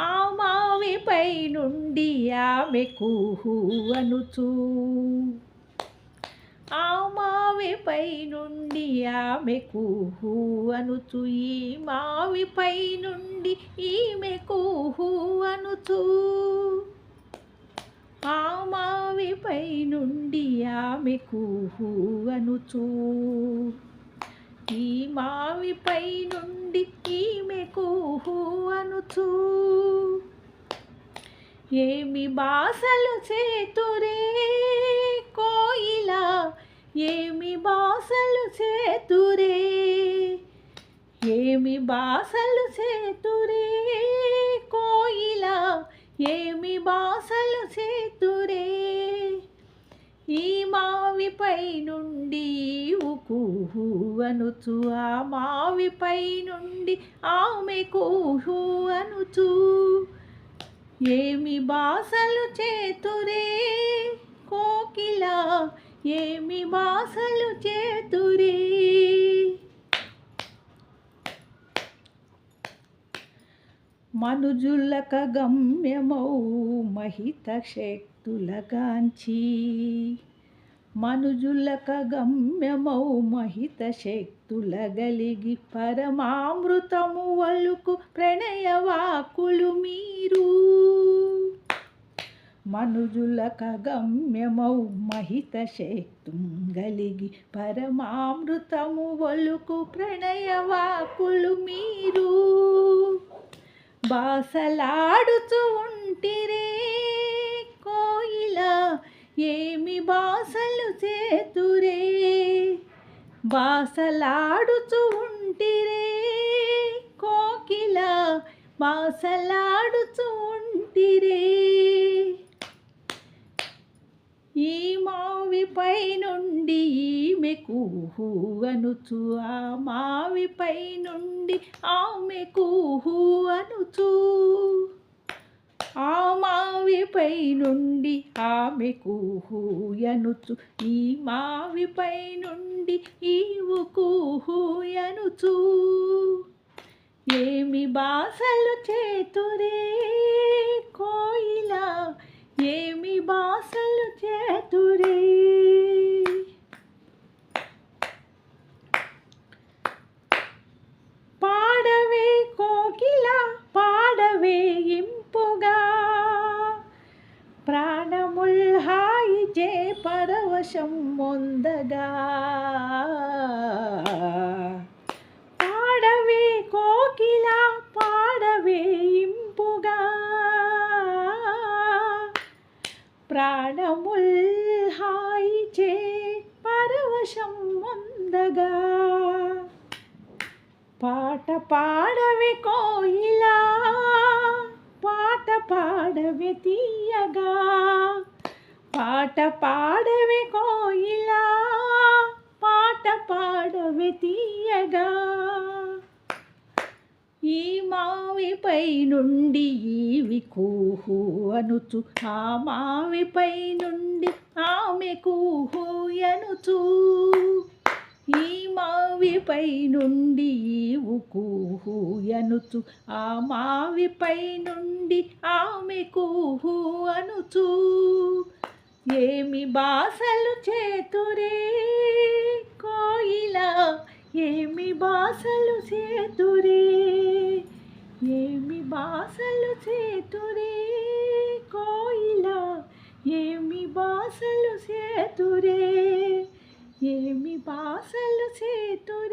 ఆ మావిపై నుండి ఆమె కూహు అనుచు. ఆ మావిపై నుండి ఆమె కూహు అనుచు. ఈ మావిపై నుండి ఈమె కూహు అనుచు. ఆ మావిపై నుండి ఆమె కూహు అనుచూ. ఈ మావిపై నుండి ఈమె కూహు అనుచు. ఏమి బాసలు చేతురే కోయిలా ఏమి బాసలు చేతురే. ఏమి బాసలు చేతురే కోయిలా ఏమి బాసలు చేతురే. మావిపై నుండి కూహువనుచు అనుచు ఆ మావిపై నుండి ఆమె కూహు అనుచు ఏమి బాసలు చేతురే కోకిల ఏమి బాసలు చేతురే? మనుజులక గమ్యమౌ మహిత శక్తులగాంచి. మనుజులక గమ్యమౌ మహిత శక్తుల గలిగి పరమామృతము వలుకు ప్రణయవాకులు మీరు. మనుజులక గమ్యమౌ మహిత శక్తుం గలిగి పరమామృతము వలుకు ప్రణయవాకులు మీరు. బాసలాడుతూ ఉంటిరే ఏమి బాసలు చేతురే? బాసలాడుచు ఉంటిరే. కోకిల బాసలాడుచు ఉంటిరే. ఈ మావిపై నుండి ఈమె కూహు అనుచు ఆ మావిపై నుండి ఆమె కూహు అనుచు మావిపై నుండి ఆమె హూయనుచు ఈ మావిపై నుండి ఈవు హూయనుచు ఏమి బాసలు చేతురే సంతోషం పొందగా పాడవే కోకిల పాడవే ఇంపుగా. ప్రాణముల్ హాయి చే పరవశం పొందగా పాట పాడవే కోయిలా పాట పాడవే తీయగా. పాట పాడవే కోయిలా పాట పాడవే తీయగా. ఈ మావిపై నుండి ఈవి కూహు అనుచు ఆ మావిపై నుండి ఆమె కూహు అనుచు. ఈ మావిపై నుండి ఈవు కూహు అనుచు ఆ మావిపై నుండి ఆమె కూహు అనుచు. ఏమి బాసలు చేతురే కోయిల? ఏమి బాసలు చేతురే? ఏమి బాసలు చేతురే కోయిల? ఏమి బాసలు చేతురే? ఏమి బాసలు చేతురే?